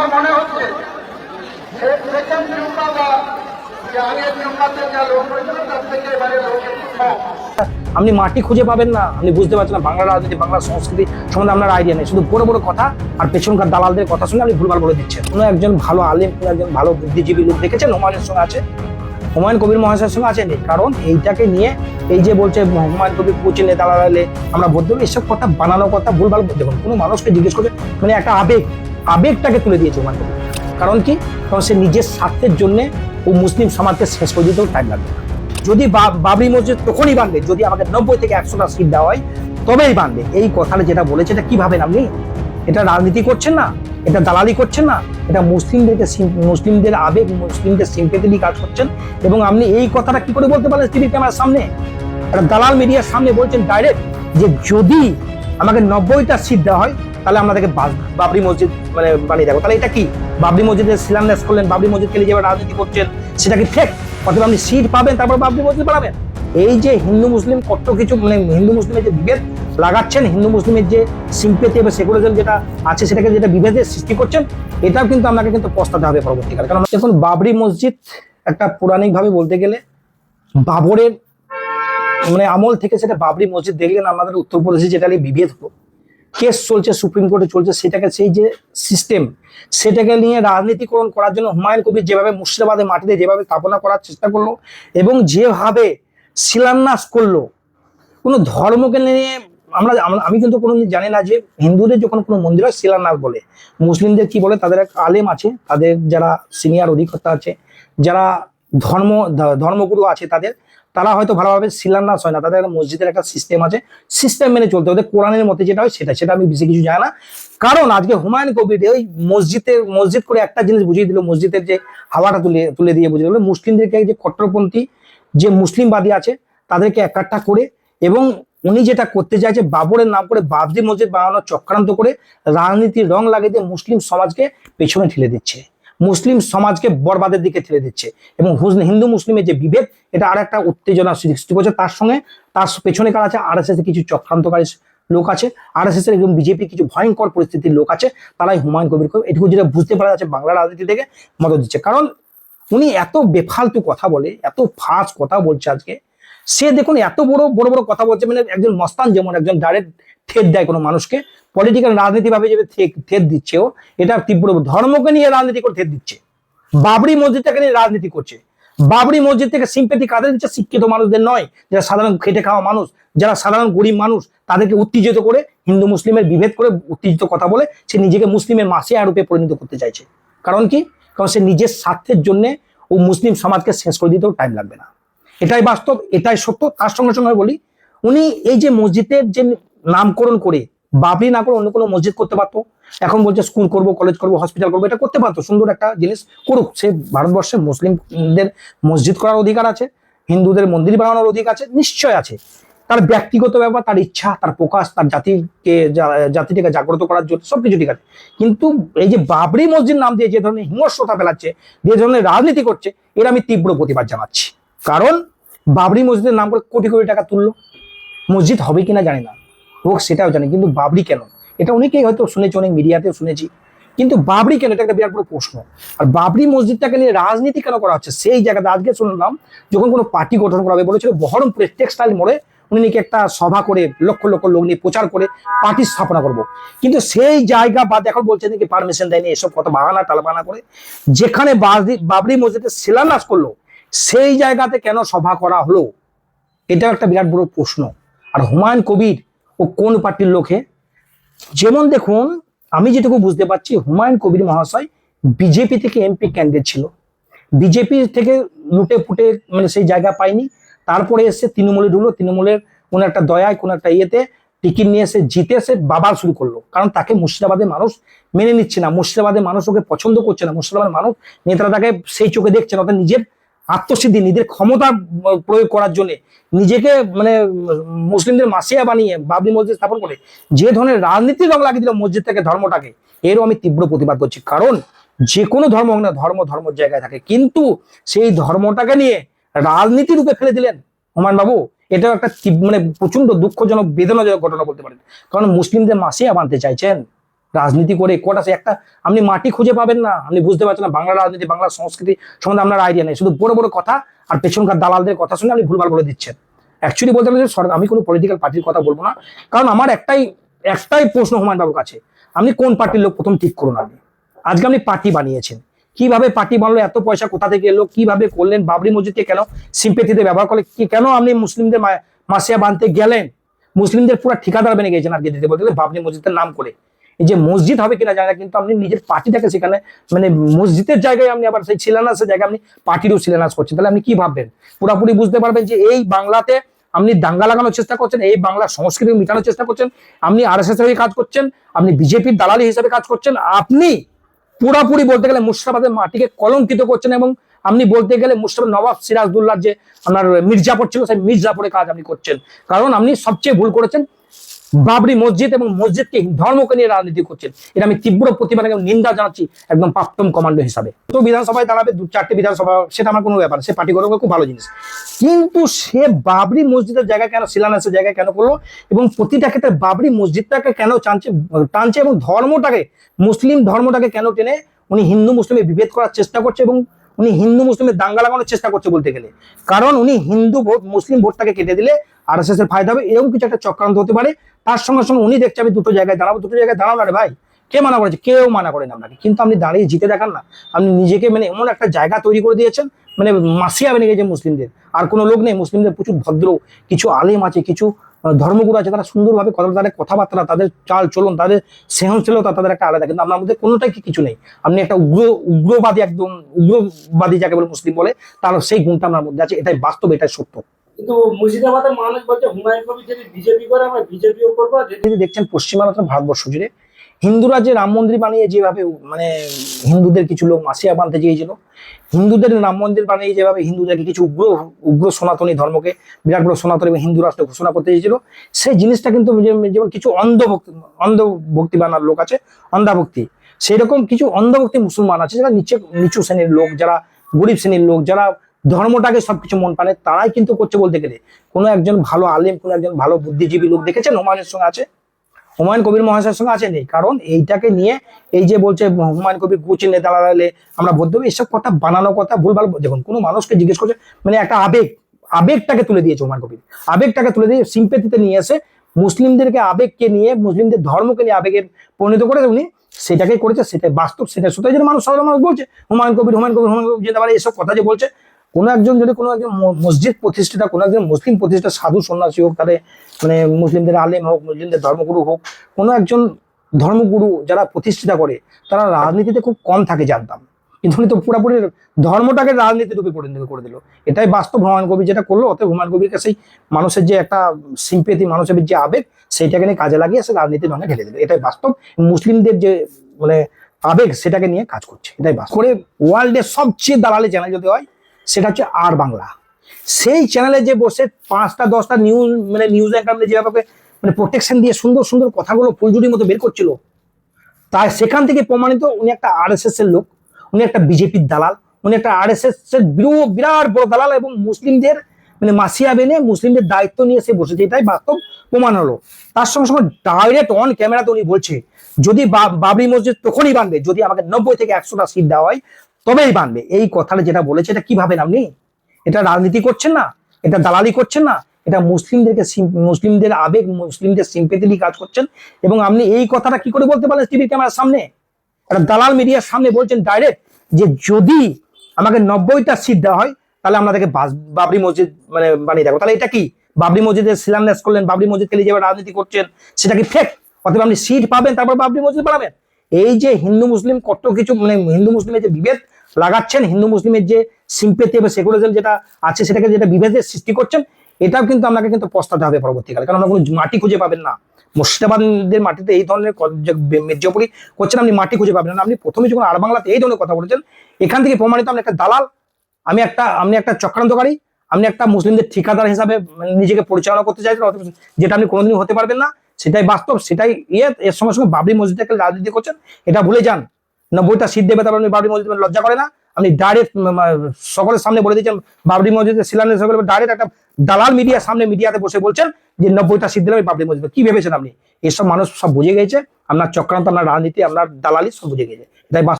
আমার মনে হচ্ছে আপনি মাটি খুঁজে পাবেন না, আপনি বুঝতে পারছেন না, বাংলা রাজনীতি, বাংলা সংস্কৃতি সম্বন্ধে আপনার আইডিয়া নেই। শুধু বড় বড় কথা আর পেছনকার দালালদের কথা শুনে আপনি ভুলভাল বলে দিচ্ছেন। কোনো একজন ভালো আলেম, কোনো একজন ভালো বুদ্ধিজীবী লোক দেখেছেন? হুমায়ুনের সঙ্গে আছে? হুমায়ুন কবির মহাশয়ের সঙ্গে আছে কারণ এইটাকে নিয়ে এই যে বলছে হুমায়ুন কবির কোচিনে দালালে আমরা দেবো এসব কথা, বানানো কথা, ভুলভাল দেখুন কোনো মানুষকে জিজ্ঞেস করবে মানে একটা আবেগ আবেগটাকে তুলে দিয়েছে হুমায়ুন কবির কারণ কি? কারণ সে নিজের স্বার্থের জন্যে ও মুসলিম সমাজকে শেষ করে দিতেও টাইম লাগবে যদি বাবরি মসজিদ তখনই বাঁধবে যদি আমাকে নব্বই থেকে একশোটা সিট দেওয়া হয়, তবেই বাঁধবে এই কথাটা যেটা বলেছে, এটা কি ভাবেন আপনি এটা রাজনীতি করছেন না? এটা দালালি করছেন না? এটা মুসলিমদেরকে মুসলিমদের আবেগ, মুসলিমদের সিম্পেতি নিয়ে কাজ করছেন? এবং আপনি এই কথাটা কি করে বলতে পারেন টিভি ক্যামেরার সামনে? একটা দালাল মিডিয়ার সামনে বলছেন ডাইরেক্ট যে যদি আমাকে নব্বইটা সিট দেওয়া হয় তাহলে আমাদেরকে বাবরি মসজিদ মানে বানিয়ে দেবো। তাহলে এটা কি? বাবরি মসজিদের শিলান্যাস করলেন, বাবরি মসজিদকে নিয়ে যেভাবে রাজনীতি করছেন, সেটা কি ফেক অথবা আপনি সিট পাবেন, তারপর বাবরি মসজিদ বানাবেন? এই যে হিন্দু মুসলিম কত কিছু মানে হিন্দু মুসলিমের যে বিভেদ লাগাচ্ছেন, হিন্দু মুসলিমের যে সিম্পেতি বা সেকুলারিজম যেটা আছে, সেটাকে যেটা বিভেদের সৃষ্টি করছেন, এটাও কিন্তু আপনাকে কিন্তু পস্তাতে হবে পরবর্তীকালে। কারণ দেখুন, বাবরি মসজিদ একটা পৌরাণিকভাবে বলতে গেলে বাবরের মানে আমল থেকে সেটা বাবরি মসজিদ দেখলেন, আমাদের উত্তরপ্রদেশে যেটা নিয়ে বিভেদ হলো। কেস চলছে, সুপ্রিম কোর্টে চলছে, সেটাকে সেই যে সিস্টেম সেটাকে নিয়ে রাজনীতিকরণ করার জন্য হুমায়ুন কবির যেভাবে মুর্শিদাবাদের মাটিতে যেভাবে স্থাপনা করার চেষ্টা করল এবং যেভাবে শিলান্যাস করল, কোনো ধর্মকে নিয়ে আমরা আমি কিন্তু কোনো জানি না যে হিন্দুদের যখন কোনো মন্দির হয় শিলান্যাস বলে, মুসলিমদের কি বলে, তাদের এক আলেম আছে, তাদের যারা সিনিয়র অধিকর্তা আছে, যারা ধর্ম, ধর্মগুরু আছে তাদের তারা হয়তো ভালোভাবে শিলান্যাস হয় না। তাদের একটা মসজিদের একটা সিস্টেম আছে। সিস্টেম মেনে চলতে ওদের কোরআনের মতে যেটা হয় সেটা সেটা আমি বেশি কিছু জানি না। কারণ আজকে হুমায়ুন কবির ওই মসজিদের, মসজিদ করে একটা জিনিস বুঝিয়ে দিল, মসজিদের যে হাওয়াটা তুলে তুলে দিয়ে বুঝিয়ে দিল। মুসলিমদেরকে যে কট্টরপন্থী যে মুসলিমবাদী আছে, তাদেরকে একাট্টা করে এবং উনি যেটা করতে চাইছে, বাবরের নাম করে বাবরি মসজিদ বানানোর চক্রান্ত করে রাজনীতির রং লাগিয়ে দিয়ে মুসলিম সমাজকে পেছনে ঠেলে দিচ্ছে। মুসলিম সমাজকে বরবাদের দিকে ঠেলে দিচ্ছে। এবং হিন্দু মুসলিমের যে বিভেদ, এটা আর একটা উত্তেজনা সৃষ্টি করছে। তার সঙ্গে তার পেছনে কার আছে? আর কিছু চক্রান্তকারী লোক আছে। আর এস এর এবং বিজেপি কিছু ভয়ঙ্কর পরিস্থিতির লোক আছে। তারাই হুমায়ুন কবিরকে এটুকু যেটা বুঝতে পারা যাচ্ছে, বাংলা রাজনীতি থেকে মদত দিচ্ছে। কারণ উনি এত বেফালতু কথা বলে, এত ফাঁস কথা বলছে আজকে। সে দেখুন এত বড় বড় বড় কথা বলছে মানে একজন মস্তান যেমন, একজন ডাইরেক্ট ঠেট দেয় কোনো মানুষকে। পলিটিক্যাল রাজনীতি ভাবে যে ঠেট দিচ্ছে ও এটা তীব্র ধর্মকে নিয়ে রাজনীতি করে ঠেট দিচ্ছে। বাবরি মসজিদটাকে নিয়ে রাজনীতি করছে। বাবরি মসজিদ থেকে সিম্পেথি কাদের দিচ্ছে? শিক্ষিত মানুষদের নয়, যারা সাধারণ খেটে খাওয়া মানুষ, যারা সাধারণ গরিব মানুষ, তাদেরকে উত্তেজিত করে হিন্দু মুসলিমের বিভেদ করে উত্তেজিত কথা বলে সে নিজেকে মুসলিমের মাসে আরূপে পরিণত করতে চাইছে। কারণ কি? কারণ সে নিজের স্বার্থের জন্য ও মুসলিম সমাজকে শেষ করে দিতেও টাইম লাগবে না। এটাই বাস্তব, এটাই সত্য। তার সঙ্গে সঙ্গে বলি, উনি এই যে মসজিদের যে নামকরণ করে বাবরি না করে অন্য কোনো মসজিদ করতে পারতো। এখন বলছে স্কুল করব কলেজ করব হসপিটাল করব, এটা করতে পারতো। সুন্দর একটা জিনিস করুক। সে ভারতবর্ষে মুসলিমদের মসজিদ করার অধিকার আছে, হিন্দুদের মন্দির বানানোর অধিকার আছে, নিশ্চয় আছে। তার ব্যক্তিগত ব্যাপার, তার ইচ্ছা, তার প্রকাশ, তার জাতিকে জাতিটাকে জাগ্রত করার জন্য সবকিছু ঠিক আছে। কিন্তু এই যে বাবরি মসজিদ নাম দিয়ে যে ধরনের হিংস্রতা ফেলাচ্ছে, যে ধরনের রাজনীতি করছে, এর আমি তীব্র প্রতিবাদ জানাচ্ছি। কারণ বাবরি মসজিদের নাম করে কোটি কোটি টাকা তুললো। মসজিদ হবে কিনা জানি না। হোক সেটাও জানি, কিন্তু বাবরি কেন? এটা অনেকেই হয়তো শুনেছি, অনেক মিডিয়াতেও শুনেছি। কিন্তু বাবরি কেন? এটা একটা বিরাট বড় প্রশ্ন। আর বাবরি মসজিদটাকে নিয়ে রাজনীতি কেন করা হচ্ছে? সেই জায়গাতে আজকে শুনলাম, যখন কোনো পার্টি গঠন করা হবে বলেছিল, বহরমপুরে টেক্সটাইল মোড়ে উনি নাকি একটা সভা করে, লক্ষ লক্ষ লোক নিয়ে প্রচার করে পার্টি স্থাপনা করব। কিন্তু সেই জায়গা বাদ এখন বলছে নাকি পারমিশন দেয়নি, এসব কত বাহানা টালবানা করে। যেখানে বাবরি- মসজিদের শিলান্যাস করল, সেই জায়গাতে কেন সভা করা হলো? এটাও একটা বিরাট বড় প্রশ্ন। আর হুমায়ুন কবির ও কোন পার্টির লোকে যেমন দেখুন, আমি যেটুকু বুঝতে পারছি, হুমায়ুন কবির মহাশয় বিজেপি থেকে এমপি ক্যান্ডিডেট ছিল। বিজেপি থেকে লুটে ফুটে মানে সেই জায়গা পায়নি। তারপরে এসে তৃণমূলে ঢুকলো। তৃণমূলের কোনো একটা দয়ায়, কোনো একটা ইয়েতে টিকিট নিয়ে এসে জিতে এসে বাবার শুরু করল। কারণ তাকে মুর্শিদাবাদের মানুষ মেনে নিচ্ছে না। মুর্শিদাবাদের মানুষ ওকে পছন্দ করছে না। মুর্শিদাবাদের মানুষ নেতারা তাকে সেই চোখে দেখছে না নিজের আত্মসিদ্ধি, নিজের ক্ষমতা প্রয়োগ করার জন্য নিজেকে মানে মুসলিমদের মাসিয়া বানিয়ে বাবরি মসজিদ স্থাপন করে যে ধরনের রাজনীতি রং লাগিয়ে দিল মসজিদ থেকে ধর্মটাকে, এরও আমি তীব্র প্রতিবাদ করছি। কারণ যে কোনো ধর্ম না ধর্ম ধর্মের জায়গায় থাকে। কিন্তু সেই ধর্মটাকে নিয়ে রাজনীতি রূপে ফেলে দিলেন হুমায়ুন বাবু এটাও একটা মানে প্রচণ্ড দুঃখজনক, বেদনাজনক ঘটনা বলতে পারেন। কারণ মুসলিমদের মাসিয়া বানতে চাইছেন। রাজনীতি করে কোটা সে একটা আপনি মাটি খুঁজে পাবেন না। আপনি বুঝতে পারছেন না, বাংলা রাজনীতি, বাংলা সংস্কৃতি সম্বন্ধে আপনার আইডিয়া নেই। শুধু বড় বড় কথা আর পেছনকার দালালদের কথা শুনে আপনি ভুলভাল বলে দিচ্ছেন। অ্যাকচুয়ালি বলতে যে সরকার আমি কোনো পলিটিক্যাল পার্টির কথা বলব না, কারণ আমার একটাই একটাই প্রশ্ন হুমায়ুন বাবুর কাছে, আপনি কোন পার্টির লোক প্রথম ঠিক করুন আপনি? আজকে আপনি পার্টি বানিয়েছেন। কীভাবে পার্টি বানলো, এত পয়সা কোথা থেকে এলো, কীভাবে করলেন, বাবরি মসজিদকে কেন সিম্পেথিতে ব্যবহার করলে কি কেন আপনি মুসলিমদের মাসিয়া বানতে গেলেন? মুসলিমদের পুরো ঠিকাদার বেনে গেছেন আর কি দিতে বলতে বাবরি মসজিদের নাম করে। যে মসজিদ হবে কিনা জানা কিন্তু আপনি নিজের পার্টিটাকে সেখানে মানে মসজিদের জায়গায় আপনি আবার সেই শিলান্যাসের জায়গায় আপনি পার্টিরও শিলান্যাস করছেন। তাহলে আপনি কি ভাববেন? পুরোপুরি বুঝতে পারবেন যে এই বাংলাতে আপনি দাঙ্গা লাগানোর চেষ্টা করছেন, এই বাংলা সংস্কৃতি মেটানোর চেষ্টা করছেন, আপনি আর এস এস হয়ে কাজ করছেন, আপনি বিজেপির দালালি হিসেবে কাজ করছেন, আপনি পুরাপুরি বলতে গেলে মুর্শিদাবাদের মাটিকে কলঙ্কিত করছেন এবং আপনি বলতে গেলে মুর্শিদাবাদ নবাব সিরাজদুল্লাহ যে আপনার মির্জাপুর ছিল, সেই মির্জাপুরে কাজ আপনি করছেন। কারণ আপনি সবচেয়ে ভুল করেছেন বাবরি মসজিদ এবং মসজিদকে ধর্মকে নিয়ে রাজনীতি করছেন। এটা আমি তীব্র প্রতিবাদ এবং নিন্দা জানাচ্ছি একদম প্রাপ্তম কমান্ডো হিসাবে। তো বিধানসভায় দাঁড়াবে দু চারটে বিধানসভা, সেটা আমার কোনো ব্যাপার সে পার্টি করবে খুব ভালো জিনিস। কিন্তু সে বাবরি মসজিদের জায়গায় কেন, শিলান্যাসের জায়গায় কেন করল? এবং প্রতিটা ক্ষেত্রে বাবরি মসজিদটাকে কেন টানছে টানছে এবং ধর্মটাকে, মুসলিম ধর্মটাকে কেন টেনে উনি হিন্দু, মুসলিমে বিভেদ করার চেষ্টা করছে এবং উনি হিন্দু মুসলিমের দাঙ্গা লাগানোর চেষ্টা করছে বলতে গেলে। কারণ উনি হিন্দু ভোট, মুসলিম ভোটটাকে কেটে দিলে আর এস ফায়দা হবে, এরকম কিছু একটা চক্রান্ত হতে পারে। তার সঙ্গে সঙ্গে উনি দেখছে, আমি দুটো জায়গায় দাঁড়াবো, দুটো জায়গায় দাঁড়াবো ভাই। কে মানা করেছে? কেউ মানা করেন আপনাকে। কিন্তু আপনি দাঁড়িয়ে জিতে দেখান না। আপনি নিজেকে মানে এমন একটা জায়গা তৈরি করে দিয়েছেন মানে মাসিয়া বেনে গেছে মুসলিমদের। আর কোনো লোক নেই, মুসলিমদের প্রচুর ভদ্র, কিছু আলেম আছে, কিছু ধর্মগুরু আছে তারা সুন্দরভাবে কথা তাদের কথাবার্তা তাদের চাল চলন তাদের সহনশীলতা তাদের একটা আলাদা। কিন্তু আপনার মধ্যে কোনোটাই কি- কিছু নেই। আপনি একটা উগ্র উগ্রবাদী একদম উগ্রবাদী যাকে বলে মুসলিম বলে তার সেই গুণটা আপনার মধ্যে আছে এটাই বাস্তব এটাই সত্য। কিন্তু মুর্শিদাবাদের মানুষ বলছে হুমায়ুন কবির যদি বিজেপি করে আমরা বিজেপিও করব যদি দেখছেন পশ্চিমবাংলা ভারতবর্ষ জুড়ে হিন্দুরা যে রাম মন্দির বানিয়ে যেভাবে মানে হিন্দুদের কিছু লোক মাসিয়া বানতে চেয়েছিল, হিন্দুদের রাম মন্দির বানিয়ে যেভাবে হিন্দুদেরকে কিছু উগ্র উগ্র সনাতনী ধর্মকে, বিরাট বড় সনাতন এবং হিন্দু রাষ্ট্র ঘোষণা করতে চেয়েছিল, সেই জিনিসটা কিন্তু যেমন কিছু অন্ধভক্তি অন্ধভক্তি বানার লোক আছে, অন্ধাভক্তি। সেই রকম কিছু অন্ধভক্তি মুসলমান আছে, যারা নিচে, নিচু শ্রেণির লোক, যারা গরিব শ্রেণির লোক, যারা ধর্মটাকে সবকিছু মন পানে তারাই কিন্তু করছে বলতে গেলে। কোনো একজন ভালো আলেম, কোনো একজন ভালো বুদ্ধিজীবী লোক দেখেছেন? হুমায়ুনের সঙ্গে আছে? হুমায়ুন কবির মহাশয়ের সঙ্গে আছে নেই। কারণ এইটাকে নিয়ে এই যে বলছে, হুমায়ুন কবির গুচি নেতা লাগালে আমরা বলতে হবে এইসব কথা বানানো কথা ভুলভাল দেখুন, কোনো মানুষকে জিজ্ঞেস করছে মানে একটা আবেগ, আবেগটাকে তুলে দিয়েছে হুমায়ুন কবির। আবেগটাকে তুলে দিয়ে সিম্পেথিতে নিয়ে এসে মুসলিমদেরকে আবেগকে নিয়ে, মুসলিমদের ধর্মকে নিয়ে আবেগের পরিণত করে উনি সেটাকে করেছে, সেটাই বাস্তব সেটা সত্যি যে মানুষ সাধারণ মানুষ বলছে, হুমায়ুন কবির হুমায়ুন কবির হুমায়ুন কবির, যেতে পারে, এসব কথা যে বলছে কোনো একজন যদি কোনো একজন মসজিদ প্রতিষ্ঠিতা, কোনো একজন মুসলিম প্রতিষ্ঠা সাধু, সন্ন্যাসী হোক, তাদের মানে মুসলিমদের আলেম হোক, মুসলিমদের ধর্মগুরু হোক, কোনো একজন ধর্মগুরু যারা প্রতিষ্ঠিতা করে, তারা রাজনীতিতে খুব কম থাকে, জানতাম। কিন্তু উনি তো পুরোপুরি ধর্মটাকে রাজনীতি রূপে পরিণত করে দিল। এটাই বাস্তব হুমায়ুন কবি যেটা করল, অতএব হুমায়ুন কবিরকে সেই মানুষের যে একটা সিম্পেথি মানুষের যে আবেগ, সেইটাকে নিয়ে কাজে লাগিয়ে সে রাজনীতির রঙে ঢেলে দিল। এটাই বাস্তব। মুসলিমদের যে মানে আবেগ, সেটাকে নিয়ে কাজ করছে। এটাই বাস্তব। করে ওয়ার্ল্ডের সবচেয়ে দালালি চ্যানেল যদি হয় সেটা হচ্ছে আর বাংলা। সেই চ্যানেলে যে বসে পাঁচটা, দশটা নিউজ মানে নিউজ অ্যাঙ্কার যেভাবে মানে প্রোটেকশন দিয়ে সুন্দর সুন্দর কথাগুলো ফুলঝুরির মতো বের করছিল, তাই সেখান থেকে প্রমাণিত উনি একটা আর এর লোক, উনি একটা বিজেপির দালাল, উনি একটা আর এস এর বিরো- বিরাট বড় দালাল এবং মুসলিমদের মানে মাসিয়া বেনে মুসলিমদের দায়িত্ব নিয়ে সে বসেছে, এটাই বাস্তব প্রমাণ হলো। তার সঙ্গে সঙ্গে ডাইরেক্ট অন ক্যামেরাতে উনি বলছে, যদি বাবরি মসজিদ তখনই বানবে, যদি আমাকে নব্বই থেকে একশোটা সিট দেওয়া হয় তবেই বানবে। এই কথাটা যেটা বলেছে, এটা কি ভাবেন আপনি? এটা রাজনীতি করছেন না? এটা দালালি করছেন না? এটা মুসলিমদেরকে মুসলিমদের আবেগ, মুসলিমদের সিম্পেথি নিয়ে কাজ করছেন এবং আপনি এই কথাটা কি করে বলতে পারেন টিভি ক্যামেরার সামনে? একটা দালাল মিডিয়ার সামনে বলছেন ডাইরেক্ট যে যদি আমাকে নব্বইটা সিট দেওয়া হয়, তাহলে আপনাদেরকে বাস- বাবরি মসজিদ মানে বানিয়ে দেবো। তাহলে এটা কি? বাবরি মসজিদের শিলান্যাস করলেন, বাবরি মসজিদকে নিয়ে যেভাবে রাজনীতি করছেন, সেটা কি ফেক অথবা আপনি সিট পাবেন, তারপর বাবরি মসজিদ বানাবেন। এই যে হিন্দু মুসলিম কত কিছু মানে হিন্দু মুসলিমের যে বিভেদ লাগাচ্ছেন, হিন্দু মুসলিমের যে সিম্পেথি বা সেকুলারিজম যেটা আছে, সেটাকে যেটা বিভেদের সৃষ্টি করছেন, এটাও কিন্তু আপনাকে কিন্তু পস্তাতে হবে পরবর্তীকালে। কারণ আপনার কোনো মাটি খুঁজে পাবেন না। মুর্শিদাবাদের মাটিতে এই ধরনের মির্জাপুরি করছেন, আপনি মাটি খুঁজে পাবেন না। আপনি প্রথমে যখন আর বাংলাতে এই ধরনের কথা বলেছেন, এখান থেকে প্রমাণিত আপনি একটা দালাল, আমি একটা আপনি একটা চক্রান্তকারী আপনি একটা মুসলিমদের ঠিকাদার হিসাবে মানে নিজেকে পরিচালনা করতে চাইছেন যেটা আপনি কোনোদিনই হতে পারবেন না। সেটাই বাস্তব, সেটাই ইয়ে এর সঙ্গে সঙ্গে বাবরি মসজিদকে রাজনীতি করছেন, এটা ভুলে যান। নব্বইটা সিট দেবে আপনি বাবরি মসজিদ লজ্জা করে না। আপনি ডাইরেক্ট সকলের সামনে বলে দিয়েছেন বাবরি মসজিদের শিলান্যাস ডাইরেক্ট একটা দালাল মিডিয়ার সামনে মিডিয়াতে বসে বলছেন যে নব্বইটা দিলে আমি বাবরি মসজিদ কি ভেবেছেন আপনি? এসব মানুষ সব বুঝে গেছে আপনার চক্রান্ত, আপনার রাজনীতি, আপনার দালালি সব বুঝে গেছে বাস্তব।